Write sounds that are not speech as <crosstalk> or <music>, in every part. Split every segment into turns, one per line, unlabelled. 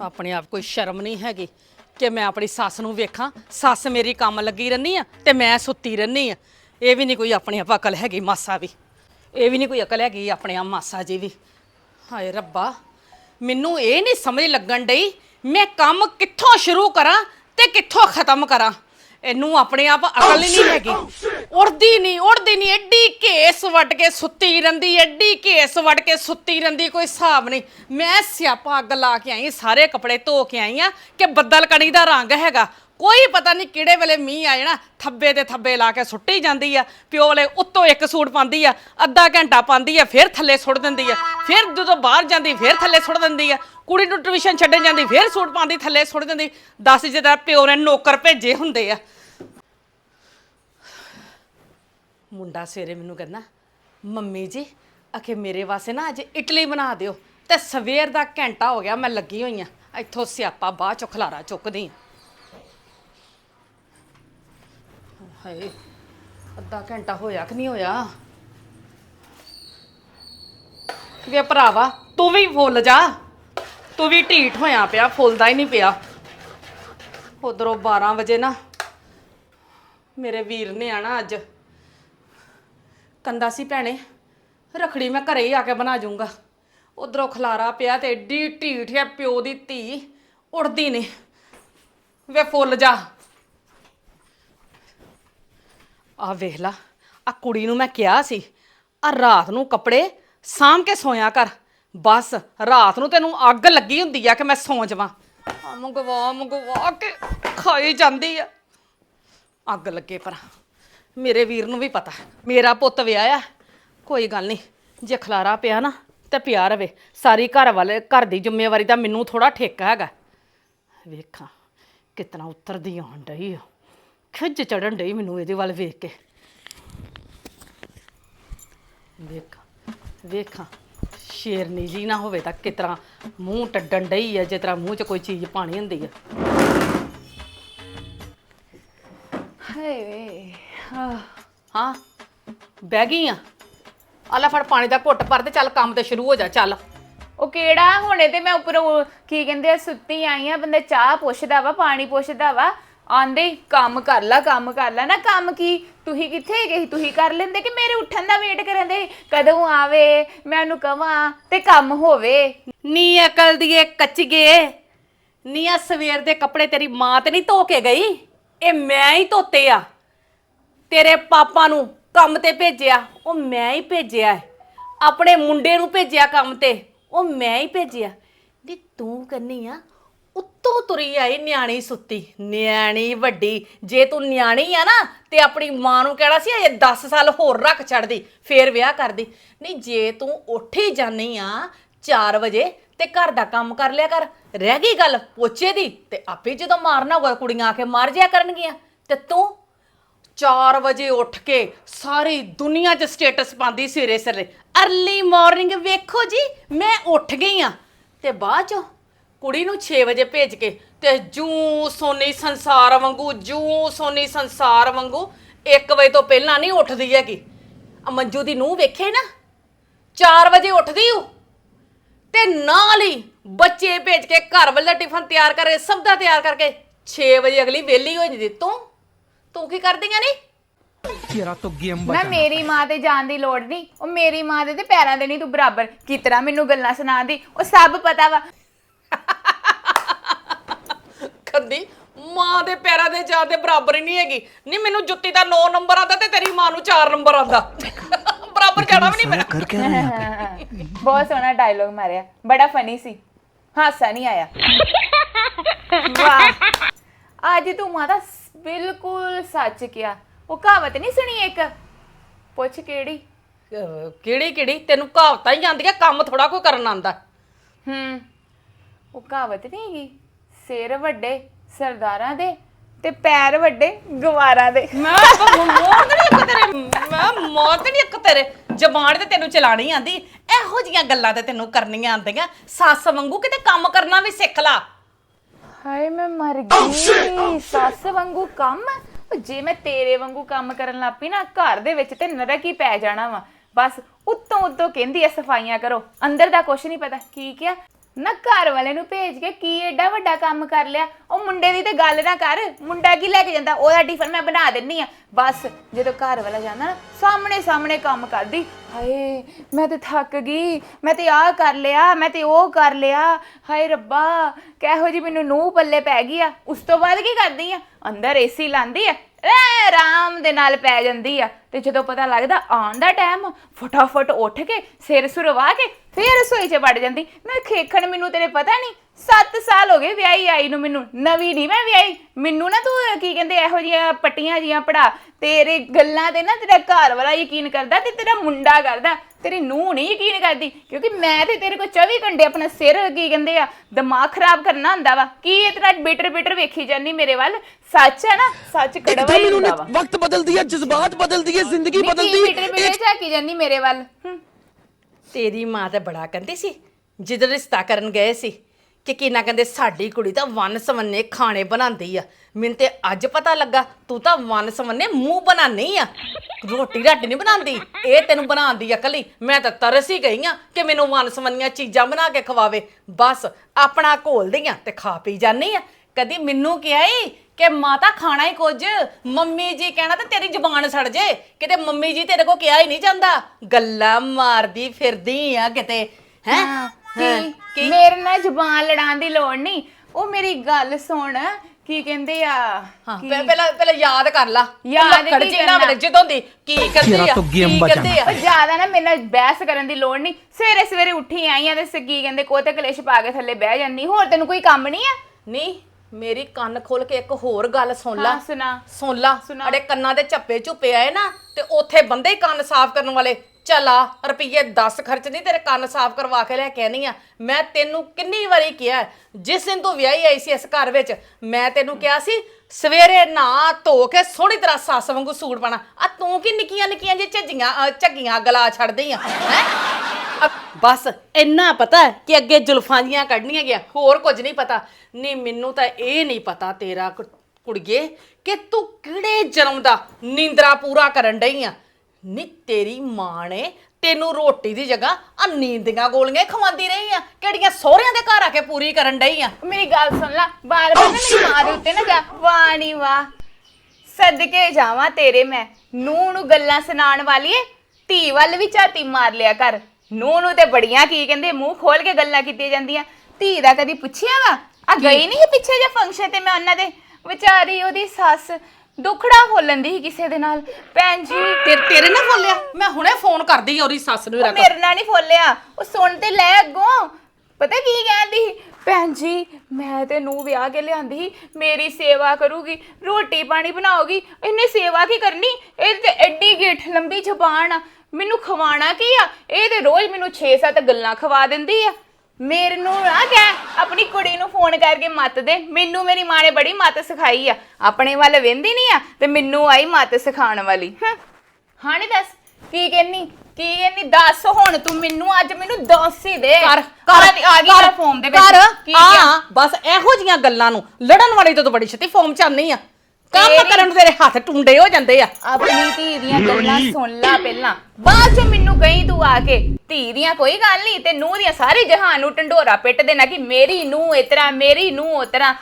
ਆਪਣੇ ਆਪ ਕੋਈ ਸ਼ਰਮ ਨਹੀਂ ਹੈਗੀ ਕਿ ਮੈਂ ਆਪਣੀ ਸੱਸ ਨੂੰ ਵੇਖਾਂ ਸੱਸ ਮੇਰੀ ਕੰਮ ਲੱਗੀ ਰਹਿੰਦੀ ਆ ਤੇ ਮੈਂ ਸੁੱਤੀ ਰਹਿੰਦੀ ਆ। ਇਹ ਵੀ ਨਹੀਂ ਕੋਈ ਆਪਣੇ ਆਪ ਅਕਲ ਹੈਗੀ ਮਾਸਾ ਵੀ। ਇਹ ਵੀ ਨਹੀਂ ਕੋਈ ਅਕਲ ਹੈਗੀ ਆਪਣੇ ਆਪ ਮਾਸਾ ਜੀ ਵੀ। ਹਾਏ ਰੱਬਾ ਮੈਨੂੰ ਇਹ ਨਹੀਂ ਸਮਝ ਲੱਗਣ ਡਈ ਮੈਂ ਕੰਮ ਕਿੱਥੋਂ ਸ਼ੁਰੂ ਕਰਾਂ ਤੇ ਕਿੱਥੋਂ ਖਤਮ ਕਰਾਂ। ਇਹਨੂੰ ਆਪਣੇ ਆਪ ਅਕਲ ਹੀ ਨਹੀਂ ਹੈਗੀ। ਉੜਦੀ ਨਹੀਂ ਉੜਦੀ ਨਹੀਂ ਐਡੀ ਘੇਸ ਵੱਟ ਕੇ ਸੁੱਤੀ ਰਹਿੰਦੀ, ਐਡੀ ਘੇਸ ਵੱਟ ਕੇ ਸੁੱਤੀ ਰਹਿੰਦੀ, ਕੋਈ ਹਿਸਾਬ ਨਹੀਂ। ਮੈਂ ਸਿਆਪਾ ਅੱਗ ਲਾ ਕੇ ਆਈ, ਸਾਰੇ ਕੱਪੜੇ ਧੋ ਕੇ ਆਈ ਆ ਕਿ ਬੱਦਲ ਕਣੀ ਦਾ ਰੰਗ ਹੈਗਾ। ਕੋਈ ਪਤਾ ਨਹੀਂ ਕਿਹੜੇ ਵੇਲੇ ਮੀਂਹ ਆ ਜਾਣਾ, ਥੱਬੇ ਤੇ ਥੱਬੇ ਲਾ ਕੇ ਸੁੱਟੀ ਜਾਂਦੀ ਆ, ਪਿਓ ਵਾਲੇ ਉੱਤੋਂ ਇੱਕ ਸੂਟ ਪਾਉਂਦੀ ਆ, ਅੱਧਾ ਘੰਟਾ ਪਾਉਂਦੀ ਆ, ਫਿਰ ਥੱਲੇ ਸੁੱਟ ਦਿੰਦੀ ਆ, ਫਿਰ ਜਦੋਂ ਬਾਹਰ ਜਾਂਦੀ, ਫਿਰ ਥੱਲੇ ਸੁੱਟ ਦਿੰਦੀ ਆ, ਕੁੜੀ ਨੂੰ ਟਿਊਸ਼ਨ ਛੱਡਣ ਜਾਂਦੀ, ਫਿਰ ਸੂਟ ਪਾਉਂਦੀ, ਥੱਲੇ ਸੁੱਟ ਦਿੰਦੀ। ਦੱਸ ਜਿਹਦਾ ਪਿਓ ਨੇ ਨੌਕਰ ਭੇਜੇ ਹੁੰਦੇ ਆ। ਮੁੰਡਾ ਸਵੇਰੇ ਮੈਨੂੰ ਕਹਿੰਦਾ, ਮੰਮੀ ਜੀ, ਅਖੇ ਮੇਰੇ ਵਾਸਤੇ ਨਾ ਅੱਜ ਇਟਲੀ ਬਣਾ ਦਿਓ ਤੇ ਸਵੇਰ ਦਾ ਘੰਟਾ ਹੋ ਗਿਆ ਮੈਂ ਲੱਗੀ ਹੋਈ ਆ। ਇੱਥੋਂ ਸਿਆਪਾ ਬਾਅਦ ਚੋਂ ਖਲਾਰਾ ਚੁੱਕਦੀ ਆ। ਹਾਏ, ਅੱਧਾ ਘੰਟਾ ਹੋਇਆ ਕਿ ਨਹੀਂ ਹੋਇਆ? ਵੇ ਭਰਾਵਾ, ਤੂੰ ਵੀ ਫੁੱਲ ਜਾ। ਤੂੰ ਵੀ ਢੀਠ ਹੋਇਆ ਪਿਆ, ਫੁੱਲਦਾ ਹੀ ਨਹੀਂ ਪਿਆ। ਉਧਰੋਂ 12 ਵਜੇ ਨਾ ਮੇਰੇ ਵੀਰ ਨੇ ਆਣਾ ਅੱਜ। ਕੰਦਾ ਸੀ ਭੈਣੇ। ਰਖੜੀ ਮੈਂ ਘਰੇ ਹੀ ਆ ਕੇ ਬਣਾ ਜਾਊਂਗਾ ਉਧਰੋਂ ਖਲਾਰਾ ਪਿਆ ਤੇ ਏਡੀ ਢੀਠ ਹੈ ਪਿਓ ਦੀ ਧੀ। ਉੜਦੀ ਨੇ। ਵੇ ਫੁੱਲ ਜਾ। ਆ ਵੇਖ ਲਾ ਆ ਕੁੜੀ ਨੂੰ ਮੈਂ ਕਿਹਾ ਸੀ ਆ ਰਾਤ ਨੂੰ ਕੱਪੜੇ ਸਾਂਭ ਕੇ ਸੋਇਆ ਕਰ। ਬਸ, ਰਾਤ ਨੂੰ ਤੈਨੂੰ ਅੱਗ ਲੱਗੀ ਹੁੰਦੀ ਆ ਕਿ ਮੈਂ ਸੌਂ ਜਾਵਾਂ। ਆ ਮੰਗਵਾ ਮੰਗਵਾ ਕੇ ਖਾਈ ਜਾਂਦੀ ਆ। ਅੱਗ ਲੱਗੇ ਪਰ। ਮੇਰੇ ਵੀਰ ਨੂੰ ਵੀ ਪਤਾ। ਮੇਰਾ ਪੁੱਤ ਵਿਆਹਿਆ। ਕੋਈ ਗੱਲ ਨਹੀਂ, ਜੇ ਖਲਾਰਾ ਪਿਆ ਨਾ ਤੇ ਪਿਆ ਰਵੇ। ਸਾਰੀ ਘਰ ਵਾਲੇ, ਘਰ ਦੀ ਜ਼ਿੰਮੇਵਾਰੀ ਦਾ ਮੈਨੂੰ ਥੋੜਾ ਠੇਕਾ ਹੈਗਾ। ਵੇਖਾਂ, ਕਿਤਨਾ ਉਤਰਦੀ ਆਉਣ ਡਈ ਆ। ਖਿੱਚ ਚੜਨ ਡਈ ਮੈਨੂੰ ਇਹਦੇ ਵੱਲ ਵੇਖ ਕੇ। ਵੇਖਾਂ ਵੇਖਾਂ, ਸ਼ੇਰਨੀ ਜੀ ਨਾ ਹੋਵੇ ਤਾਂ ਕਿਤਰਾ ਮੂੰਹ ਟੱਡਣ ਡਈ ਆ, ਜਿਸ ਤਰ੍ਹਾਂ ਮੂੰਹ 'ਚ ਕੋਈ ਚੀਜ਼ ਪਾਣੀ ਹੁੰਦੀ ਆ। ਬਹਿ ਗਈ ਆ। ਆ ਲੈ ਫੜ ਪਾਣੀ ਦਾ ਘੁੱਟ ਭਰ ਤੇ ਚੱਲ ਕੰਮ ਤੇ ਸ਼ੁਰੂ ਹੋ ਜਾ ਚੱਲ।
ਉਹ ਕਿਹੜਾ ਹੁਣੇ ਤੇ ਮੈਂ ਉੱਪਰੋਂ ਕੀ ਕਹਿੰਦੇ ਆ ਸੁੱਤੀ ਆਈ ਆ ਬੰਦਾ ਚਾਹ ਪੁੱਛਦਾ ਵਾ ਪਾਣੀ ਪੁੱਛਦਾ ਵਾ। ਆਂਦੇ ਹੀ, ਕੰਮ ਕਰ ਲਾ ਕੰਮ ਕਰ ਲਾ। ਨਾ ਕੰਮ ਕੀ? ਤੁਸੀਂ ਕਿੱਥੇ ਗਏ ਤੁਸੀਂ ਕਰ ਲੈਂਦੇ ਕਿ ਮੇਰੇ ਉੱਠਣ ਦਾ ਵੇਟ ਕਰਨ ਦੇ? ਕਦੋਂ ਆਵੇ? ਮੈਂ ਉਹਨੂੰ ਕਵਾਂ ਤੇ ਕੰਮ ਹੋਵੇ।
ਨੀ ਅਕਲ ਦੀਏ ਕੱਚਗੇ ਨੀ ਆ ਸਵੇਰ ਦੇ ਕੱਪੜੇ ਤੇਰੀ ਮਾਂ ਤੇ ਨਹੀਂ ਧੋ ਕੇ ਗਈ? ਇਹ ਮੈਂ ਹੀ ਧੋਤੇ ਆ। ਤੇਰੇ ਪਾਪਾ ਨੂੰ ਕੰਮ ਤੇ ਭੇਜਿਆ, ਉਹ ਮੈਂ ਹੀ ਭੇਜਿਆ ਹੈ। ਆਪਣੇ ਮੁੰਡੇ ਨੂੰ ਭੇਜਿਆ ਕੰਮ ਤੇ, ਉਹ ਮੈਂ ਹੀ ਭੇਜਿਆ। ਨੀ ਤੂੰ ਕੰਨੀ ਆ, ਉੱਤੋਂ ਤੁਰੀ ਆਈ ਨਿਆਣੀ ਸੁੱਤੀ। ਨਿਆਣੀ ਵੱਡੀ, ਜੇ ਤੂੰ ਨਿਆਣੀ ਆ ਨਾ, ਤੇ ਆਪਣੀ ਮਾਂ ਨੂੰ ਕਹਿਣਾ ਸੀ ਇਹ 10 ਸਾਲ ਹੋਰ ਰੱਖ ਛੱਡਦੀ, ਫੇਰ ਵਿਆਹ ਕਰਦੀ। ਨਹੀਂ, ਜੇ ਤੂੰ ਉੱਠ ਹੀ ਜਾਨੀ ਆ 4 ਵਜੇ, ਤੇ ਘਰ ਦਾ ਕੰਮ ਕਰ ਲਿਆ ਕਰ। ਰਹਿ ਗਈ ਗੱਲ ਪੋਚੇ ਦੀ, ਤੇ ਆਪੇ ਜਦੋਂ ਮਾਰਨਾ ਹੋਗਾ ਕੁੜੀਆਂ ਆ ਕੇ ਮਾਰ ਜਿਆ ਕਰਨਗੀਆਂ। ਤੇ ਤੂੰ 4 ਵਜੇ ਉੱਠ ਕੇ ਸਾਰੀ ਦੁਨੀਆ 'ਚ ਸਟੇਟਸ ਪਾਉਂਦੀ ਸਵੇਰੇ ਸਵੇਰੇ ਅਰਲੀ ਮਾਰਨਿੰਗ ਵੇਖੋ ਜੀ, ਮੈਂ ਉੱਠ ਗਈ ਆ ਤੇ ਬਾਅਦ 'ਚੋਂ ਕੁੜੀ ਨੂੰ 6 ਵਜੇ ਭੇਜ ਕੇ ਤੇ ਜੂ ਸੋਨੀ ਸੰਸਾਰ ਵਾਂਗੂ, ਜੂ ਸੋਨੀ ਸੰਸਾਰ ਵਾਂਗੂ 1 ਵਜੇ ਤੋਂ ਪਹਿਲਾਂ ਨਹੀਂ ਉੱਠਦੀ ਹੈਗੀ। ਆ ਮੰਜੂ ਦੀ ਨੂੰ ਵੇਖੇ ਨਾ 4 ਵਜੇ ਉੱਠਦੀ ਉਹ ਤੇ ਨਾਲ ਹੀ ਬੱਚੇ ਭੇਜ ਕੇ ਘਰ ਵਾਲਾ ਟਿਫਨ ਤਿਆਰ ਕਰੇ, ਸਭ ਦਾ ਤਿਆਰ ਕਰਕੇ 6 ਵਜੇ ਅਗਲੀ ਵਿਹਲੀ ਹੋ ਜਾਂਦੀ। ਤੂੰ ਤੂੰ ਕੀ ਕਰਦੀਆਂ ਨੇ?
ਤੇਰਾ ਤਾਂ ਗੇਮ
ਨਾ ਮੇਰੀ ਮਾਂ ਤੇ ਜਾਣ ਦੀ ਲੋੜ ਨਹੀਂ। ਉਹ ਮੇਰੀ ਮਾਂ ਦੇ ਤੇ ਪੈਰਾਂ ਦੇ ਨਹੀਂ ਤੂੰ ਬਰਾਬਰ। ਕਿਤਰਾ ਮੈਨੂੰ ਗੱਲਾਂ ਸੁਣਾਦੀ ਉਹ ਸਭ ਪਤਾ ਵਾ।
ਖੰਦੀ ਮਾਂ ਦੇ ਪੈਰਾਂ ਦੇ ਜਾ ਦੇ ਬਰਾਬਰ ਹੀ ਨਹੀਂ ਹੈਗੀ। ਨਹੀਂ ਮੈਨੂੰ ਜੁੱਤੀ ਦਾ 9 ਨੰਬਰ ਆਂਦਾ ਤੇ ਤੇਰੀ ਮਾਂ ਨੂੰ 4 ਨੰਬਰ ਆਂਦਾ ਬਰਾਬਰ ਜਾਣਾ ਵੀ ਨਹੀਂ ਮੇਰਾ
ਬਹੁਤ ਸੋਹਣਾ ਡਾਇਲੋਗ ਮਾਰਿਆ। ਬੜਾ ਫਨੀ ਸੀ। ਹਾਸਾ ਨਹੀਂ ਆਇਆ। <laughs> ਵਾਹ। ਅੱਜ ਤੂੰ ਮਾਤਾ ਸ- ਬਿਲਕੁਲ ਸੱਚ ਕਿਹਾ। ਉਹ ਕਹਾਵਤ ਨਹੀਂ ਸੁਣੀ ਇੱਕ? ਪੁੱਛ ਕਿਹੜੀ?
ਕਿਹੜੀ ਕਿਹੜੀ? ਤੈਨੂੰ ਕਹਾਵਤਾਂ ਹੀ ਜਾਂਦੀਆਂ ਕੰਮ ਥੋੜਾ ਕੋਈ ਕਰਨ ਆਂਦਾ
ਹੂੰ ਉਹ ਕਹਾਵਤ ਨਹੀਂ ਹੈਗੀ। ਸਿਰ ਵੱਡੇ ਸਰਦਾਰਾਂ ਦੇ ਤੇ ਪੈਰ ਵੱਡੇ ਗਵਾਰਾਂ ਦੇ।
ਮੈਂ ਮੌਤ ਨਹੀਂ ਇੱਕ ਤੇਰੇ ਮੈਂ ਮੌਤ ਨਹੀਂ ਇੱਕ ਤੇਰੇ। ਜ਼ਬਾਨ ਤੇ ਤੈਨੂੰ ਚਲਾਣੀ ਆਂਦੀ। ਇਹੋ ਜੀਆਂ ਗੱਲਾਂ ਤੇ ਤੈਨੂੰ ਕਰਨੀਆਂ ਆਂਦੀਆਂ ਸੱਸ ਵਾਂਗੂ ਕਿਤੇ ਕੰਮ ਕਰਨਾ ਵੀ ਸਿੱਖ ਲਾ।
ਹਾਏ ਮੈਂ ਮਰ ਗਈ। ਸੱਸ ਵਾਂਗੂ ਕੰਮ? ਉਹ ਜੇ ਮੈਂ ਤੇਰੇ ਵਾਂਗੂ ਕੰਮ ਕਰਨ ਲੱਪੀ ਨਾ ਘਰ ਦੇ ਵਿੱਚ ਤੇ ਨਰਕ ਹੀ ਪੈ ਜਾਣਾ ਵਾ। ਬਸ ਉੱਤੋਂ ਉੱਤੋਂ ਕਹਿੰਦੀ ਐ ਸਫਾਈਆਂ ਕਰੋ। ਅੰਦਰ ਦਾ ਕੁਛ ਨਹੀਂ ਪਤਾ। ਕੀ ਕਿਹਾ? ਨਾ ਘਰ ਵਾਲੇ ਨੂੰ ਭੇਜ ਕੇ ਕੀ ਐਡਾ ਵੱਡਾ ਕੰਮ ਕਰ ਲਿਆ? ਉਹ ਮੁੰਡੇ ਦੀ ਤੇ ਗੱਲ ਨਾ ਕਰ। ਮੁੰਡਾ ਕੀ ਲੈ ਕੇ ਜਾਂਦਾ? ਉਹਦਾ ਟਿਫਨ ਮੈਂ ਬਣਾ ਦਿੰਨੀ ਆ। ਬਸ, ਜਦੋਂ ਘਰ ਵਾਲਾ ਜਾਂਦਾ ਨਾ ਸਾਹਮਣੇ ਸਾਹਮਣੇ ਕੰਮ ਕਰਦੀ। ਹਾਏ, ਮੈਂ ਤੇ ਥੱਕ ਗਈ। ਮੈਂ ਤੇ ਆਹ ਕਰ ਲਿਆ, ਮੈਂ ਤੇ ਉਹ ਕਰ ਲਿਆ। ਹਾਏ ਰੱਬਾ, ਕਿਹੋ ਜੀ ਮੈਨੂੰ ਨੂੰਹ ਪੱਲੇ ਪੈ ਗਈ ਆ। ਉਸ ਤੋਂ ਬਾਅਦ ਕੀ ਕਰਦੀ ਆ? ਅੰਦਰ ਏਸੀ ਲਾਂਦੀ ਆ। ਐ ਆਰਾਮ ਦੇ ਨਾਲ ਪੈ ਜਾਂਦੀ ਆ। ਤੇ ਜਦੋਂ ਪਤਾ ਲੱਗਦਾ ਆਉਣ ਦਾ ਟਾਈਮ ਫਟਾਫਟ ਉੱਠ ਕੇ ਸਿਰ ਸੁਰਵਾ ਕੇ ਫੇਰ ਰਸੋਈ 'ਚ ਵੜ ਜਾਂਦੀ। ਮੈਂ ਖੇਖਣ ਮੈਨੂੰ ਤੇਰੇ ਪਤਾ ਨਹੀਂ 7 ਸਾਲ ਹੋ ਗਏ ਵਿਆਹੀ ਆਈ ਨੂੰ ਮੈਨੂੰ ਨਵੀਂ ਨਹੀਂ ਮੈਂ ਵਿਆਹੀ। ਮੈਨੂੰ ਨਾ ਤੂੰ ਕੀ ਕਹਿੰਦੇ ਇਹੋ ਜਿਹੀਆਂ ਪੱਟੀਆਂ ਜੀਆਂ ਪੜਾ ਤੇਰੇ ਗੱਲਾਂ ਤੇ ਨਾ ਤੇਰਾ ਘਰ ਵਾਲਾ ਯਕੀਨ ਕਰਦਾ ਤੇ ਤੇਰਾ ਮੁੰਡਾ ਕਰਦਾ। ਤੇਰੀ ਨੂੰ ਨਹੀਂ ਯਕੀਨ ਕਰਦੀ ਕਿਉਂਕਿ ਮੈਂ ਤੇ ਤੇਰੇ ਕੋਲ 24 ਘੰਟੇ ਆਪਣਾ ਸਿਰ ਕੀ ਕਹਿੰਦੇ ਆ ਦਿਮਾਗ ਖਰਾਬ ਕਰਨਾ ਹੁੰਦਾ ਵਾ। ਕੀ ਇਹ ਤੇਰਾ ਬਿਟਰ ਬਿਟਰ ਵੇਖੀ ਜਾਂਦੀ ਮੇਰੇ ਵੱਲ? ਸੱਚ ਹੈ ਨਾ ਸੱਚ ਕੜਵਾ ਹੀ ਹੁੰਦਾ ਵਾ।
ਵਕਤ ਬਦਲ ਦਿਆ ਜਜ਼ਬਾਤ ਬਦਲ
ਦਿਏ
ਜ਼ਿੰਦਗੀ
ਬਦਲ
ਦੀ
ਬਿਟਰ ਬਿਟਰ ਝਾਕੀ ਜਾਨੀ ਮੇਰੇ ਵੱਲ।
ਤੇਰੀ ਮਾਂ ਤਾਂ ਬੜਾ ਕਹਿੰਦੀ ਸੀ ਜਦੋਂ ਰਿਸ਼ਤਾ ਕਰਨ ਗਏ ਸੀ। ਕਿ ਕਿਨਾ ਕਹਿੰਦੇ ਸਾਡੀ ਕੁੜੀ ਤਾਂ ਵਨ ਸਵੰਨੇ ਖਾਣੇ ਬਣਾਉਂਦੀ ਆ। ਮੈਨੂੰ ਤੇ ਅੱਜ ਪਤਾ ਲੱਗਾ ਤੂੰ ਤਾਂ ਵਨ ਸਵੰਨੇ ਮੂੰਹ ਬਣਾਉਣੀ ਆ। ਰੋਟੀ ਰਾਟੀ ਨਹੀਂ ਬਣਾਉਂਦੀ ਇਹ ਤੈਨੂੰ ਬਣਾਉਂਦੀ ਅਕਲ। ਮੈਂ ਤਾਂ ਤਰਸ ਹੀ ਗਈ ਆ ਕਿ ਮੈਨੂੰ ਵਨ ਸਵੰਨੀਆਂ ਚੀਜ਼ਾਂ ਬਣਾ ਕੇ ਖਵਾਵੇ। ਬਸ ਆਪਣਾ ਘੋਲਦੀ ਆ ਤੇ ਖਾ ਪੀ ਜਾਨੀ ਆ। ਕਦੀ ਮੈਨੂੰ ਕਿਹਾ ਈ ਕਿ ਮਾਤਾ ਖਾਣਾ ਹੀ ਕੁਝ ਮੰਮੀ ਜੀ ਕਹਿਣਾ ਤੇ ਤੇਰੀ ਜ਼ੁਬਾਨ ਸੜ ਜੇ। ਕਿਤੇ ਮੰਮੀ ਜੀ ਤੇਰੇ ਕੋ ਕਿਹਾ ਹੀ ਨਹੀਂ ਜਾਂਦਾ। ਗੱਲਾਂ ਮਾਰਦੀ ਫਿਰਦੀ ਆ ਕਿਤੇ। ਹੈ?
ਹਾਂ, ਕੀ? ਮੇਰੇ ਨਾਲ ਜ਼ੁਬਾਨ ਲੜਾਉਣ ਦੀ ਲੋੜ ਨਹੀਂ। ਉਹ ਮੇਰੀ ਗੱਲ ਸੁਣ ਕੀ ਕਹਿੰਦੇ ਆ
ਹਾਂ
ਕੀ-
ਪਹਿਲਾਂ ਪਹਿਲਾਂ ਯਾਦ ਕਰ ਲਾ।
ਯਾਦ ਕੀ
ਜੀ ਨਾ
ਕਰਨਾ?
ਵੇਲੇ ਜਦੋਂ ਦੀ ਕੀ ਕਰਦੇ ਆ
ਤਾਂ
ਕੀ ਕਰਦੇ ਆ।
ਉਹ ਜ਼ਿਆਦਾ ਨਾ ਮੇਰੇ ਨਾਲ ਬਹਿਸ ਕਰਨ ਦੀ ਲੋੜ ਨਹੀਂ। ਸਵੇਰੇ ਸਵੇਰੇ ਉੱਠੀ ਆਈ ਆ ਤੇ ਸ- ਕੀ ਕਹਿੰਦੇ ਕੋਤੇ ਕਲੇਸ਼ ਪਾ ਕੇ ਥੱਲੇ ਬਹਿ ਜਾਂਦੀ। ਹੋਰ ਤੈਨੂੰ ਕੋਈ ਕੰਮ ਨਹੀਂ ਆ?
ਨਹੀਂ ਮੇਰੀ ਕੰਨ ਖੋਲ ਕੇ ਇੱਕ ਹੋਰ ਗੱਲ ਸੁਣ ਲਾ।
ਹਾਂ, ਸੁਣਾ।
ਸੁਣ ਲਾ
ਸੁਣਾ।
ਅੜੇ ਕੰਨਾਂ ਦੇ ਝੱਪੇ ਝੁੱਪੇ ਆਏ ਨਾ ਤੇ ਉੱਥੇ ਬੰਦੇ ਹੀ ਕੰਨ ਸਾਫ਼ ਕਰਨ ਵਾਲੇ। ਚਲਾ ਰੁਪਈਏ 10 ਖਰਚਦੀ ਤੇਰੇ ਕੰਨ ਸਾਫ਼ ਕਰਵਾ ਕੇ ਲੈ ਕੇ ਆਨੀ ਆ। ਮੈਂ ਤੈਨੂੰ ਕਿੰਨੀ ਵਾਰੀ ਕਿਹਾ ਜਿਸ ਦਿਨ ਤੂੰ ਵਿਆਹੀ ਆਈ ਸੀ ਇਸ ਘਰ ਵਿੱਚ, ਮੈਂ ਤੈਨੂੰ ਕਿਹਾ ਸੀ, ਸਵੇਰੇ ਨਹਾ ਧੋ ਕੇ ਸੋਹਣੀ ਤਰ੍ਹਾਂ ਸੱਸ ਵਾਂਗੂ ਸੂਟ ਪਾਣਾ ਆ ਤੂੰ ਕੀ ਨਿੱਕੀਆਂ ਨਿੱਕੀਆਂ ਜੇ ਝੱਜੀਆਂ ਝੱਗੀਆਂ ਗਲਾ ਛੱਡਦੀ ਆ, ਹੈ? ਬਸ, ਇੰਨਾ ਪਤਾ ਹੈ ਕਿ ਅੱਗੇ ਜ਼ੁਲਫਾਂ ਦੀਆਂ ਕੱਢਣੀਆਂ ਗਿਆ, ਹੋਰ ਕੁਝ ਨਹੀਂ ਪਤਾ। ਨਹੀਂ ਮੈਨੂੰ ਤਾਂ ਇਹ ਨਹੀਂ ਪਤਾ ਤੇਰਾ ਕੁ- ਕੁੜੀਏ, ਕਿ ਤੂੰ ਕਿਹੜੇ ਜਨਮ ਦਾ ਨੀਂਦਰਾ ਪੂਰਾ ਕਰਨ ਡਈ ਆ। ਨੀ ਤੇਰੀ ਮਾਂ ਨੇ ਤੈਨੂੰ ਰੋਟੀ ਦੀ ਜਗ੍ਹਾ ਆ ਨੀਂਦੀਆਂ ਗੋਲੀਆਂ ਹੀ ਖਵਾਉਂਦੀ ਰਹੀ ਆ। ਕਿਹੜੀਆਂ ਸਹੁਰਿਆਂ ਦੇ ਘਰ ਆ ਕੇ ਪੂਰੀ ਕਰਨ ਡਈ ਆ?
ਮੇਰੀ ਗੱਲ ਸੁਣ ਲੈ ਬਾਰ ਬਾਰ ਨਾ ਮੇਰੀ ਮਾਂ ਦੇ ਉੱਤੇ ਨਾ ਜਾ। ਵਾਹ ਨੀ ਵਾਹ। ਸਦਕੇ ਜਾਵਾਂ ਤੇਰੇ ਮੈਂ। ਨੂੰਹ ਨੂੰ ਗੱਲਾਂ ਸੁਣਾਉਣ ਵਾਲੀ ਏ ਧੀ ਵੱਲ ਵੀ ਝਾਤੀ ਮਾਰ ਲਿਆ ਕਰ। ਨੂੰਹ ਨੂੰ ਤੇ ਬੜੀਆਂ ਕੀ ਕਹਿੰਦੇ ਮੂੰਹ ਖੋਲ ਕੇ ਗੱਲਾਂ ਕੀਤੀਆਂ ਜਾਂਦੀਆਂ। ਧੀ ਦਾ ਕਦੀ ਪੁੱਛਿਆ ਵਾ? ਆ ਗਈ ਨਹੀਂ ਪਿੱਛੇ ਜੇ ਫੰਕਸ਼ਨ ਤੇ ਮੈਂ ਉਹਨਾਂ ਦੇ? ਵਿਚਾਰੀ ਉਹਦੀ ਸੱਸ ਦੁਖੜਾ ਫੋਲਣ ਸੀ ਕਿਸੇ ਦੇ ਨਾਲ। ਭੈਣ ਜੀ।
ਤੇ ਤੇਰੇ ਨਾਲ ਬੋਲਿਆ ਮੈਂ ਹੁਣੇ ਫੋਨ ਕਰਦੀ ਆ ਉਹਦੀ ਸੱਸ ਨੂੰ
ਉਹ
ਰੱਖ।
ਮੇਰੇ ਨਾਲ ਨਹੀਂ ਫੋਲਿਆ ਉਹ ਸੁਣ ਤੇ ਲੈ ਅੱਗੋਂ। ਪਤਾ ਕੀ ਕਹਿੰਦੀ ਸੀ? ਭੈਣ ਜੀ ਮੈਂ ਤੇ ਨੂੰ ਵਿਆਹ ਕੇ ਲਿਆਂਦੀ ਸੀ, ਮੇਰੀ ਸੇਵਾ ਕਰੂਗੀ। ਰੋਟੀ ਪਾਣੀ ਬਣਾਉਗੀ ਇਹਨੇ ਸੇਵਾ ਕੀ ਕਰਨੀ? ਇਹ ਤੇ ਐਡੀ ਗਿੱਠ ਲੰਬੀ ਜ਼ਬਾਨ ਆ। ਮੈਨੂੰ ਖਵਾਣਾ ਕੀ ਆ? ਇਹ ਤੇ ਰੋਜ਼ ਮੈਨੂੰ 6-7 ਗੱਲਾਂ ਖਵਾ ਦਿੰਦੀ ਆ। ਮੇਰੇ ਨੂੰ ਆ ਕਹਿ ਆਪਣੀ ਕੁੜੀ ਨੂੰ ਫੋਨ ਕਰਕੇ ਮੱਤ ਦੇ। ਮੈਨੂੰ ਮੇਰੀ ਮਾਂ ਨੇ ਬੜੀ ਮੱਤ ਸਿਖਾਈ ਆ। ਆਪਣੇ ਵੱਲ ਵੇਂਦੀ ਨਹੀਂ ਆ ਤੇ ਮੈਨੂੰ ਆਈ ਮੱਤ ਸਿਖਾਉਣ ਵਾਲੀ। ਹਾਂ। ਹਾਂ ਦੱਸ ਕੀ ਕਹਿੰਨੀ ਕੀ ਕਹਿੰਨੀ ਦੱਸ ਹੁਣ ਤੂੰ ਮੈਨੂੰ ਅੱਜ ਮੈਨੂੰ ਦੱਸ ਹੀ ਦੇ।
ਕਰ ਕਰ
ਆ ਗਈ ਮੇਰਾ ਫੋਨ ਦੇ ਵਿੱਚ।
ਕਰ? ਆ ਬਸ ਇਹੋ ਜੀਆਂ ਗੱਲਾਂ ਨੂੰ ਲੜਨ ਵਾਲੀ ਤੋਂ ਤੂੰ ਬੜੀ ਛੇਤੀ ਫੋਮ ਚ ਆਉਂਦੀ ਆ। ਕੰਮ ਕਰਨ ਨੂੰ ਤੇਰੇ ਹੱਥ ਟੁੰਡੇ ਹੋ ਜਾਂਦੇ ਆ।
ਆਪਣੀ ਧੀ ਦੀਆਂ ਗੱਲਾਂ ਸੁਣ ਲੈ ਪਹਿਲਾਂ। ਬਾਅਦ ਚ ਮੈਨੂੰ ਕਹੀਂ ਤੂੰ ਆ ਕੇ ਧੀ ਦੀਆਂ ਕੋਈ ਗੱਲ ਨਹੀਂ ਤੇ ਨੂੰਹ ਦੀਆਂ ਸਾਰੀ ਜਹਾਨ ਨੂੰ ਢੰਡੋਰਾ ਪਿੱਟ ਦੇਣਾ ਕਿ ਮੇਰੀ ਨੂੰਹ ਇਤਰਾ ਮੇਰੀ ਨੂੰਹ ਉਤਰਾ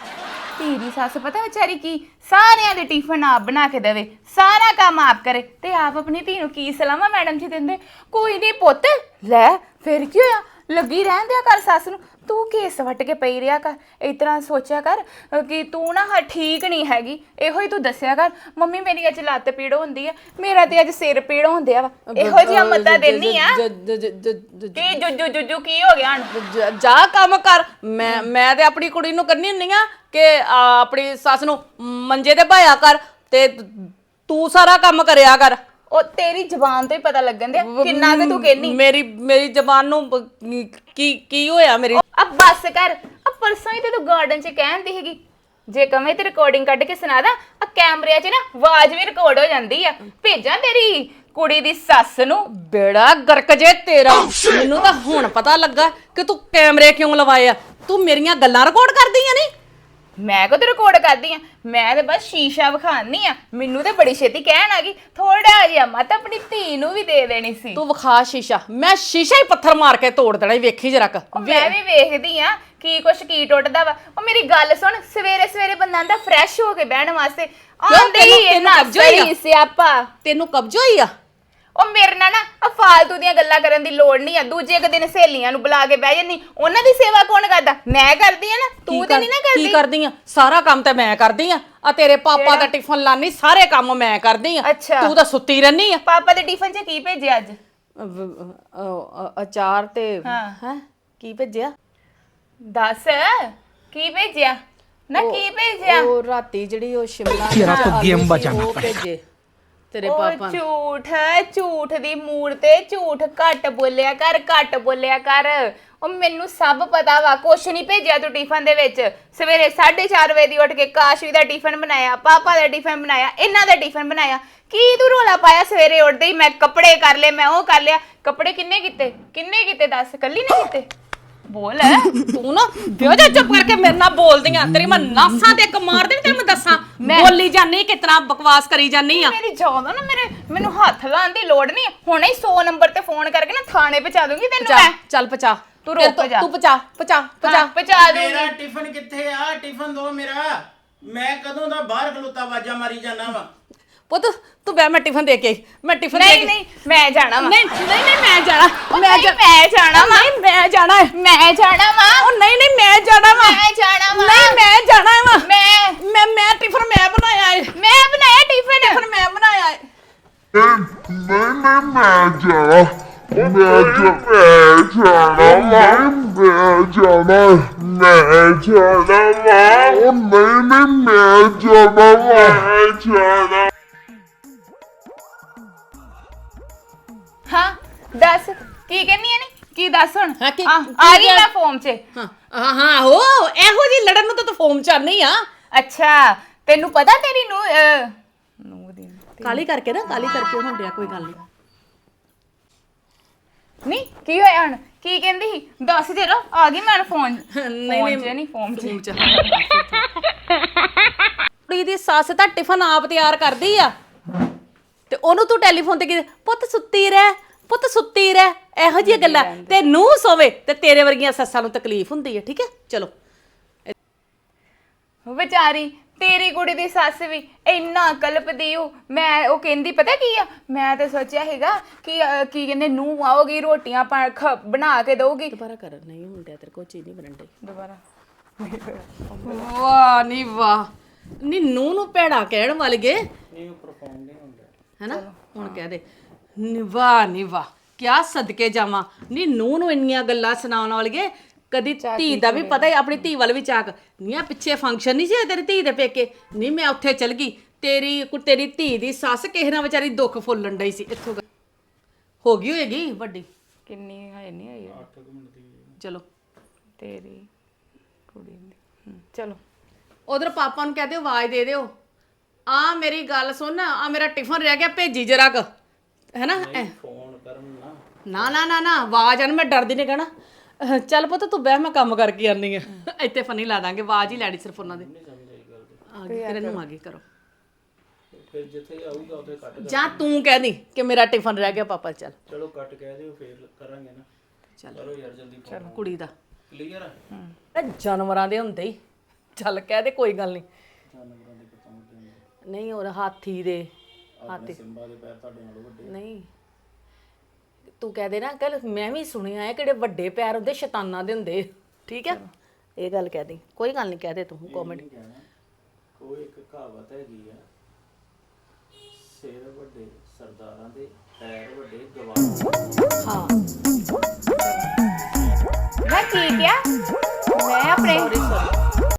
ਧੀ ਦੀ ਸੱਸ ਪਤਾ ਵਿਚਾਰੀ ਕੀ? ਸਾਰਿਆਂ ਦੇ ਟਿਫਨ ਆਪ ਬਣਾ ਕੇ ਦੇਵੇ ਸਾਰਾ ਕੰਮ ਆਪ ਕਰੇ ਤੇ ਆਪ ਆਪਣੀ ਧੀ ਨੂੰ ਕੀ ਸਲਾਮਾ ਮੈਡਮ ਜੀ ਦਿੰਦੇ? ਕੋਈ ਨਹੀਂ ਪੁੱਤ ਲੈ ਫਿਰ ਕੀ ਹੋਇਆ? ਲੱਗੀ ਰਹਿਣ ਦਿਆ ਕਰ ਸੱਸ ਨੂੰ। ਤੂੰ ਕੇਸ ਵੱਟ ਕੇ ਪਈ ਰਿਆ ਕਰ। ਇਸ ਤਰ੍ਹਾਂ ਸੋਚਿਆ ਕਰ ਅ, ਕਿ ਤੂੰ ਨਾ ਹ ਠੀਕ ਨਹੀਂ ਹੈਗੀ। ਇਹੋ ਹੀ ਤੂੰ ਦੱਸਿਆ ਕਰ। ਮੰਮੀ ਮੇਰੀ ਅੱਜ ਲੱਤ ਪੀੜ ਹੁੰਦੀ ਆ। ਮੇਰਾ ਤੇ ਅੱਜ ਸਿਰ ਪੀੜ ਹੁੰਦਿਆ ਵਾ। ਇਹੋ ਜਿਹਾ ਮਤਾ ਦੇਣੀ ਆ। ਕੀ ਜੁਜੂ ਜੁਜੂ ਕੀ ਹੋ ਗਿਆ ਹਣ?
ਜ- ਜਾ ਕੰਮ ਕਰ। ਮੈਂ ਮੈਂ ਤੇ ਆਪਣੀ ਕੁੜੀ ਨੂੰ ਕਰਨੀ ਹੁੰਨੀ ਆ ਕਿ ਆ, ਆਪਣੀ ਸੱਸ ਨੂੰ ਮੰਜੇ ਤੇ ਭਾਇਆ ਕਰ ਤੇ ਤੂੰ ਸਾਰਾ ਕੰਮ ਕਰਿਆ ਕਰ।
ਉਹ ਤੇਰੀ ਜ਼ੁਬਾਨ ਤੋਂ ਹੀ ਪਤਾ ਲੱਗਣ ਦਿਆ ਕਿੰਨਾ ਕਿ ਤੂੰ ਕਹਿਨੀ?
ਮੇਰੀ ਮੇਰੀ ਜ਼ਬਾਨ ਨੂੰ ਬ- ਕੀ ਕੀ ਹੋਇਆ ਮੇਰੀ?
ਅਬ ਬੱਸ ਕਰ ਆ ਪਰਸੋਂ ਹੀ ਤੇ ਤੂੰ ਗਾਰਡਨ 'ਚ ਕਹਿੰਦੀ ਹੈਗੀ। ਜੇ ਕਵੇਂ ਤੇ ਰਿਕਾਰਡਿੰਗ ਕੱਢ ਕੇ ਸੁਣਾ ਦਾਂ ਆ ਕੈਮਰਿਆਂ 'ਚ ਨਾ ਆਵਾਜ਼ ਵੀ ਰਿਕਾਰਡ ਹੋ ਜਾਂਦੀ ਆ। ਭੇਜਾਂ ਤੇਰੀ ਕੁੜੀ ਦੀ ਸੱਸ ਨੂੰ?
ਬੇੜਾ ਗਰਕ ਜੇ ਤੇਰਾ। ਮੈਨੂੰ ਤਾਂ ਹੁਣ ਪਤਾ ਲੱਗਾ ਕਿ ਤੂੰ ਕੈਮਰੇ ਕਿਉਂ ਲਵਾਏ ਆ? ਤੂੰ ਮੇਰੀਆਂ ਗੱਲਾਂ ਰਿਕਾਰਡ ਕਰਦੀ ਆ ਨਹੀਂ
ਮੈਂ ਕਦੋਂ ਰਿਕਾਰਡ ਕਰਦੀ ਆ? ਮੈਂ ਤੇ ਬਸ ਸ਼ੀਸ਼ਾ ਵਿਖਾਣੀ ਆ। ਮੈਨੂੰ ਤੇ ਬੜੀ ਛੇਤੀ ਕਹਿਣ ਆ ਗਈ ਥੋੜਾ ਜਿਹਾ ਮਤ ਆਪਣੀ ਧੀ ਨੂੰ ਵੀ ਦੇ ਦੇਣੀ ਸੀ।
ਤੂੰ ਵਿਖਾ ਸ਼ੀਸ਼ਾ। ਮੈਂ ਸ਼ੀਸ਼ਾ ਹੀ ਪੱਥਰ ਮਾਰ ਕੇ ਤੋੜ ਦੇਣਾ ਈ, ਵੇਖੀ ਜਰਾ ਕ।
ਉਹ ਮੈਂ ਵੀ ਵੇਖਦੀ ਆ ਕੀ ਕੁਛ ਕੀ ਟੁੱਟਦਾ ਵਾ। ਉਹ ਮੇਰੀ ਗੱਲ ਸੁਣ ਸਵੇਰੇ ਸਵੇਰੇ ਬੰਦਾ ਆਂਦਾ ਫਰੈਸ਼ ਹੋ ਕੇ ਬਹਿਣ ਵਾਸਤੇ। ਆਂਦੇ ਹੀ
ਤੈਨੂੰ- ਤੈਨੂੰ ਕਬਜ਼ਾ ਹੀ ਆ?
ਸਹੀ ਸਿਆਪਾ।
ਤੈਨੂੰ ਕਬਜ਼ਾ ਹੋਈ ਆ?
ਉਹ ਮੇਰੇ ਨਾਲ ਨਾ ਆ ਫਾਲਤੂ ਦੀਆਂ ਗੱਲਾਂ ਕਰਨ ਦੀ ਲੋੜ ਨਹੀਂ ਆ। ਦੂਜੇ ਕੁ ਦਿਨ ਸਹੇਲੀਆਂ ਨੂੰ ਬੁਲਾ ਕੇ ਬਹਿ ਜਾਂਦੀ। ਉਹਨਾਂ ਦੀ ਸੇਵਾ ਕੌਣ ਕਰਦਾ? ਮੈਂ ਕਰਦੀ ਆ ਨਾ। ਤੂੰ ਤੇ ਨਹੀਂ ਨਾ
ਕੀ
ਕਰਦੀ
ਕਰਦੀ ਆ? ਸਾਰਾ ਕੰਮ ਤਾਂ ਮੈਂ ਕਰਦੀ ਆ। ਆ ਤੇਰੇ ਪਾਪਾ ਦਾ ਟਿਫਨ ਲਾਨੀ ਸਾਰੇ ਕੰਮ ਮੈਂ ਕਰਦੀ ਆ।
ਅੱਛਾ।
ਤੂੰ ਤਾਂ ਸੁੱਤੀ ਰਹਿਨੀ ਆ।
ਪਾਪਾ ਦੇ ਟਿਫਨ 'ਚ ਕੀ ਭੇਜਿਆ ਅੱਜ?
ਅਚਾਰ ਤੇ
ਹਾਂ।
ਹੈ? ਕੀ ਭੇਜਿਆ?
ਦੱਸ ਕੀ ਭੇਜਿਆ? ਨਾ ਕੀ ਭੇਜਿਆ?
ਉਹ ਰਾਤੀ ਜਿਹੜੀ ਉਹ ਸ਼ਿਮਲਾ
ਤੇਰਾ ਤਾਂ ਬਚਾਉਣਾ
ਉਹ ਭੇਜੇ। ਤੇਰੇ
ਉਹ
ਪਾਪਾ ਨੇ।
ਝੂਠ ਝੂਠ ਦੀ ਮੂੜ ਤੇ ਝੂਠ ਘੱਟ ਬੋਲਿਆ ਕਰ ਘੱਟ ਬੋਲਿਆ ਕਰ। ਉਹ ਮੈਨੂੰ ਸਭ ਪਤਾ ਵਾ ਕੁਛ ਨਹੀਂ ਭੇਜਿਆ ਤੂੰ ਟਿਫਨ ਦੇ ਵਿੱਚ। ਸਵੇਰੇ 4:30 ਵਜੇ ਦੀ ਉੱਠ ਕੇ ਕਾਸ਼ਵੀ ਦਾ ਟਿਫਨ ਬਣਾਇਆ ਪਾਪਾ ਦਾ ਟਿਫਨ ਬਣਾਇਆ ਇਹਨਾਂ ਦਾ ਟਿਫਨ ਬਣਾਇਆ। ਕੀ ਤੂੰ ਰੋਲਾ ਪਾਇਆ ਸਵੇਰੇ ਉੱਠਦੇ ਹੀ ਮੈਂ ਕੱਪੜੇ ਕਰ ਲਏ ਮੈਂ ਉਹ ਕਰ ਲਿਆ। ਕੱਪੜੇ ਕਿੰਨੇ ਕੀਤੇ? ਕਿੰਨੇ ਕੀਤੇ ਦੱਸ? ਕੱਲੀ ਨੇ ਕੀਤੇ? ਬੋਲ
ਤੂੰ ਨਾ ਬਿਓ ਜਾ ਚੁੱਪ ਕਰਕੇ ਮੇਰੇ ਨਾਲ ਬੋਲਦੀਆਂ। ਤੇਰੀ ਮੈਂ ਨਾਸਾਂ ਤੇ ਇੱਕ ਮਾਰ ਦੇਣੀ ਤੈਨੂੰ ਮੈਂ ਦੱਸਾਂ।
ਮੈਂ-
ਬੋਲੀ ਜਾਨੀ ਕਿਤਨਾ ਬਕਵਾਸ ਕਰੀ ਜਾਨੀ ਆ।
ਮੇਰੀ ਜਾਨ ਨਾ ਮੇਰੇ ਮੈਨੂੰ ਹੱਥ ਲਾਉਣ ਦੀ ਲੋੜ ਨਹੀਂ। ਹੁਣੇ ਹੀ 100 ਨੰਬਰ ਤੇ ਫੋਨ ਕਰਕੇ ਨਾ ਥਾਣੇ ਪਹੁੰਚਾ ਦੂੰਗੀ ਤੈਨੂੰ
ਪਚਾ
ਮੈਂ।
ਚੱਲ ਪਚਾ
ਤੂੰ ਰੁਕ ਜਾ।
ਤੂੰ ਪਚਾ ਪਚਾ ਪਚਾ
ਹਾਂ, ਪਹੁੰਚਾ
ਮੇਰਾ
ਦੂੰਗੀ
ਟਿਫਨ ਕਿੱਥੇ ਆ? ਟਿਫਨ ਦੋ ਮੇਰਾ। ਮੈਂ ਕਦੋਂ ਦਾ ਬਾਹਰ ਖਲੋਤਾ ਆਵਾਜ਼ਾਂ ਮਾਰੀ ਜਾਣਾ ਵਾ।
ਪੁੱਤ ਤੂੰ ਬੈ ਮੈਂ ਟਿਫਨ ਦੇ ਕੇ ਆਈ। ਮੈਂ ਟਿਫਨ ਦੇ
ਨਹੀਂ
ਕੇ
ਨਹੀਂ ਮੈਂ ਜਾਣਾ ਵਾ
ਨਹੀਂ ਨਹੀਂ ਨਹੀਂ ਮੈਂ ਜਾਣਾ
ਮੈਂ
ਮੈਂ ਜਾ-
ਮੈਂ ਜਾਣਾ ਵਾ
ਨਹੀਂ ਮੈਂ ਜਾਣਾ ਹੈ
ਮੈਂ ਜਾਣਾ ਵਾ
ਉਹ ਨਹੀਂ ਨਹੀਂ ਮੈਂ ਜਾਣਾ ਵਾ
ਮੈਂ ਜਾਣਾ ਵਾ
ਨਹੀਂ ਮੈਂ ਜਾਣਾ ਵਾ
ਮੈਂ
ਮੈਂ ਮੈਂ ਟਿਫਨ ਮੈਂ ਬਣਾਇਆ ਹੈ
ਮੈਂ ਬਣਾਇਆ ਟਿਫਨ
ਟਿਫਨ ਮੈਂ ਬਣਾਇਆ ਹੈ
ਨਹੀਂ ਨਹੀਂ ਮੈਂ ਜਾਣਾ ਮੈਂ ਜਾ ਮੈਂ ਜਾਣਾ ਮੈਂ ਮੈਂ ਜਾਣਾ ਮੈਂ ਜਾਣਾ ਵਾ ਉਹ ਨਹੀਂ ਨਹੀਂ ਮੈਂ ਜਾਣਾ ਮੈਂ ਜਾਣਾ
ਦੱਸ ਕੀ ਕਹਿੰਨੀ ਆ ਨੀ? ਕੀ ਦੱਸ ਹੁਣ?
ਹਾਂ, ਕੀ-
ਆ
ਕੀ
ਆ ਗਈ
ਕਿਹਾ?
ਮੈਂ ਫੋਨ 'ਚ।
ਹਾਂ ਹਾਂ ਹਾਂ ਹੋ ਇਹੋ ਜੀ ਲੜਨ ਨੂੰ ਤਾਂ ਤੂੰ ਫੋਮ ਚਾਹਨੀ ਆ।
ਅੱਛਾ ਤੈਨੂੰ ਪਤਾ ਤੇਰੀ ਨੂੰ ਨੂੰ ਦੀ
ਕਾਲੀ ਕਰਕੇ ਨਾ ਕਾਲੀ ਕਰਕੇ ਹੁਣ ਡਿਆ ਕੋਈ ਗੱਲ ਨਹੀਂ
ਨਹੀਂ ਕੀ ਹੋਇਆ ਹੁਣ? ਕੀ ਕਹਿੰਦੀ? ਸੀ ਦੱਸ ਜਰਾ ਆ ਗਈ ਮੈਂ ਫੋਨ
ਨਹੀਂ
ਫੋਨ 'ਚ ਨਹੀਂ ਫੋਨ 'ਚ।
ਫੋਮ ਚ। ਕੁੜੀ ਦੀ ਸੱਸ ਤਾਂ ਟਿਫਨ ਆਪ ਤਿਆਰ ਕਰਦੀ ਆ। ਤੇ ਉਹਨੂੰ ਤੂੰ ਟੈਲੀਫੋਨ ਤੇ ਕੀ ਪੁੱਤ ਸੁੱਤੀ ਰਹਿ। ਪੁੱਤ ਸੁੱਤੀ ਰਹਿ ਇਹੋ ਜਿਹੀਆਂ ਗੱਲਾਂ। ਤੇ ਨੂੰ ਸੋਵੇ ਤੇ ਤੇਰੇ ਵਰਗੀਆਂ ਸੱਸਾਂ ਨੂੰ ਤਕਲੀਫ ਹੁੰਦੀ ਹੈ ਠੀਕ ਹੈ? ਚਲੋ।
ਵਿਚਾਰੀ ਤੇਰੀ ਕੁੜੀ ਦੀ ਸੱਸ ਵੀ ਇੰਨਾ ਕਲਪਦੀ ਉਹ ਮੈਂ ਉਹ ਕਹਿੰਦੀ ਪਤਾ ਕੀ ਆ? ਮੈਂ ਤੇ ਸੋਚਿਆ ਹੈਗਾ ਕਿ ਅਹ, ਕੀ ਕਹਿੰਦੇ ਨੂੰ ਆਉਗੀ ਰੋਟੀਆਂ ਪਾ- ਖ- ਬਣਾ ਕੇ ਦਊਗੀ।
ਦੁਬਾਰਾ ਕਰ ਨਹੀਂ ਹੁੰਦਿਆ ਤੇਰੇ ਕੋਲ ਚੀਜ਼ ਨਹੀਂ ਬਣਨ ਡਈ।
ਦੁਬਾਰਾ।
ਵਾਹ ਨਹੀਂ ਵਾਹ। ਨਹੀਂ ਨੂੰ ਨੂੰ ਭੈੜਾ ਕਹਿਣ ਵਾਲਗੇ
ਇਹ ਪਰਫਾਰਮ ਨਹੀਂ ਹੁੰਦਾ।
ਹੈਨਾ? ਹੁਣ ਕਹਿ ਦੇ। ਨੀ ਵਾਹ ਨੀ ਵਾਹ ਕਿਆ ਸਦਕੇ ਜਾਵਾਂ? ਨੀ ਨੂੰ ਨੂੰ ਇੰਨੀਆਂ ਗੱਲਾਂ ਸੁਣਾਉਣ ਵਾਲੀਏ। ਕਦੀ ਧੀ ਦਾ ਵੀ ਪਤਾ ਹੀ ਆਪਣੀ ਧੀ ਵੱਲ ਵੀ ਚਾਕ। ਨੀ ਆ ਪਿੱਛੇ ਫੰਕਸ਼ਨ ਨਹੀਂ ਸੀ ਤੇਰੀ ਧੀ ਦੇ ਪੇਕੇ? ਨਹੀਂ ਮੈਂ ਉੱਥੇ ਚਲ ਗਈ। ਤੇਰੀ ਕੁ- ਤੇਰੀ ਧੀ ਦੀ ਸੱਸ ਕਿਸੇ ਨਾਲ ਵਿਚਾਰੀ ਦੁੱਖ ਫੁੱਲਣ ਡਈ ਸੀ। ਇੱਥੋਂ ਗ- ਹੋ ਗਈ ਹੋਏਗੀ ਵੱਡੀ?
ਕਿੰਨੀ ਹੈ ਨਹੀਂ ਆਈ
ਚਲੋ।
ਤੇਰੀ ਕੁੜੀ ਦੀ। ਹਮ, ਚਲੋ।
ਉਧਰ ਪਾਪਾ ਨੂੰ ਕਹਿ ਦਿਓ ਆਵਾਜ਼ ਦੇ ਦਿਓ। ਆ ਮੇਰੀ ਗੱਲ ਸੁਣ ਆ ਮੇਰਾ ਟਿਫਨ ਰਹਿ ਗਿਆ ਭੇਜੀ ਜਰਾ ਕ। ਹੈਨਾ?
ਫੋਨ ਕਰਨ ਨਾ।
ਨਾ ਨਾ ਨਾ ਨਾ ਆਵਾਜ਼ ਆਣ ਮੈਂ ਡਰਦੀ ਨਹੀਂ ਕਹਿਣਾ। ਅਹ ਚੱਲ ਪੁੱਤ ਤੂੰ ਬਹਿ ਮੈਂ ਕੰਮ ਕਰਕੇ ਆਨੀ ਆ। ਇੱਥੇ ਫਨੀ ਲਾ ਦਾਂਗੇ ਆਵਾਜ਼ ਹੀ ਲੈਣੀ ਸਿਰਫ ਉਹਨਾਂ ਦੀ। ਆ ਗਈ ਫਿਰ ਇਹਨੂੰ ਆ ਗਈ ਕਰੋ।
ਫਿਰ ਜਿੱਥੇ ਆਊਗਾ ਉੱਥੇ ਕੱਟ
ਜਾਂ ਤੂੰ ਕਹਿ ਦੀ ਕਿ ਮੇਰਾ ਟਿਫਨ ਰਹਿ ਗਿਆ ਪਾਪਾ ਚੱਲ।
ਚਲੋ ਕੱਟ ਕਹਿ ਦਿਓ ਫਿਰ ਕਰਾਂਗੇ ਨਾ।
ਚੱਲ।
ਕਰੋ ਯਾਰ ਜਲਦੀ ਫੋਨ
ਕੁੜੀ ਦਾ।
ਕਲੀਅਰ ਆ?
ਇਹ ਜਾਨਵਰਾਂ ਦੇ ਹੁੰਦੇ ਹੀ। ਚੱਲ ਕਹਿ ਦੇ ਕੋਈ ਗੱਲ ਨਹੀਂ ਨਹੀਂ ਹੋਰ ਹਾਥੀ ਦੇ। ਹਾਥੀ
ਸਿੰਬਾ ਦੇ ਪੈਰ ਤੁਹਾਡੇ ਨਾਲੋਂ ਵੱਡੇ
ਨਹੀਂ। ਤੂੰ ਕਹਿ ਦੇ ਨਾ ਕੱਲ ਮੈਂ ਵੀ ਸੁਣਿਆ ਹੈ ਕਿਹੜੇ ਵੱਡੇ ਪੈਰ ਹੁੰਦੇ ਸ਼ੈਤਾਨਾਂ ਦੇ ਹੁੰਦੇ। ਠੀਕ ਹੈ? ਇਹ ਗੱਲ ਕਹਿ ਦੀ ਕੋਈ ਗੱਲ ਨਹੀਂ ਕਹਿ ਦੇ ਤੂੰ ਕਾਮੈਂਟ
ਕੋਈ ਇੱਕ ਕਹਾਵਤ ਹੈਗੀ ਆ ਸਿਰ ਵੱਡੇ ਸਰਦਾਰਾਂ ਦੇ ਪੈਰ ਵੱਡੇ ਗਵਾਰਾਂ
ਹਾਂ।
ਮੈਂ ਕੀ ਕਿਹਾ ਮੈਂ ਆਪਣੇ